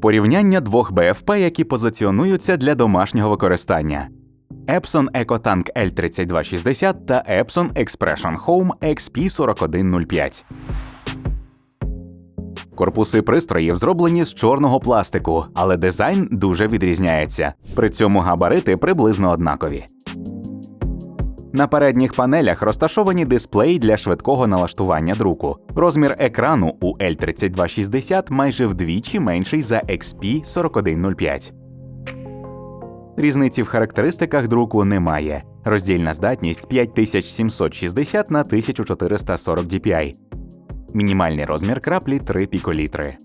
Порівняння двох БФП, які позиціонуються для домашнього використання. Epson EcoTank L3260 та Epson Expression Home XP4105. Корпуси пристроїв зроблені з чорного пластику, але дизайн дуже відрізняється. При цьому габарити приблизно однакові. На передніх панелях розташовані дисплеї для швидкого налаштування друку. Розмір екрану у L3260 майже вдвічі менший за XP4105. Різниці в характеристиках друку немає. Роздільна здатність 5760 на 1440 dpi. Мінімальний розмір краплі 3 піколітри.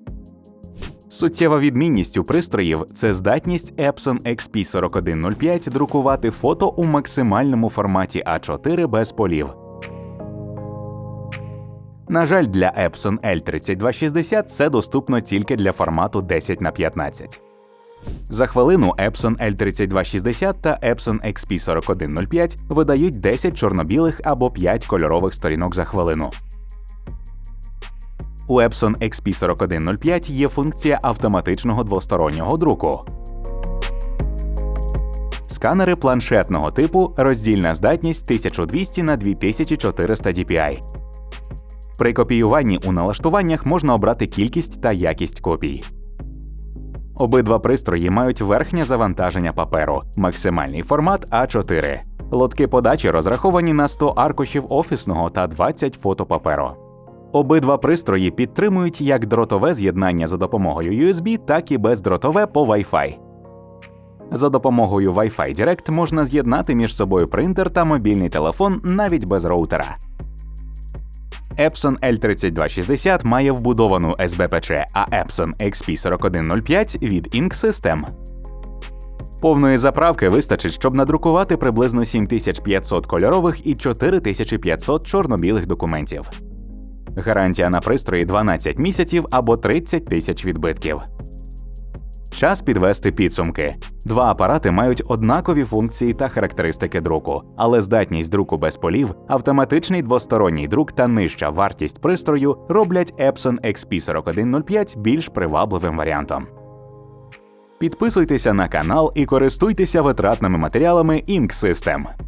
Суттєва відмінність у пристроїв це здатність Epson XP4105 друкувати фото у максимальному форматі А4 без полів. На жаль, для Epson L3260 це доступно тільки для формату 10 на 15. За хвилину Epson L3260 та Epson XP4105 видають 10 чорно-білих або 5 кольорових сторінок за хвилину. У Epson XP4105 є функція автоматичного двостороннього друку. Сканери планшетного типу роздільна здатність 1200 на 2400 dpi. При копіюванні у налаштуваннях можна обрати кількість та якість копій. Обидва пристрої мають верхнє завантаження паперу, максимальний формат А4. Лотки подачі розраховані на 100 аркушів офісного та 20 фотопаперу. Обидва пристрої підтримують як дротове з'єднання за допомогою USB, так і бездротове по Wi-Fi. За допомогою Wi-Fi Direct можна з'єднати між собою принтер та мобільний телефон навіть без роутера. Epson L3260 має вбудовану SBPC, а Epson XP4105 від Ink System. Повної заправки вистачить, щоб надрукувати приблизно 7500 кольорових і 4500 чорно-білих документів. Гарантія на пристрої 12 місяців або 30 тисяч відбитків. Час підвести підсумки. Два апарати мають однакові функції та характеристики друку, але здатність друку без полів, автоматичний двосторонній друк та нижча вартість пристрою роблять Epson XP4105 більш привабливим варіантом. Підписуйтеся на канал і користуйтеся витратними матеріалами Ink System.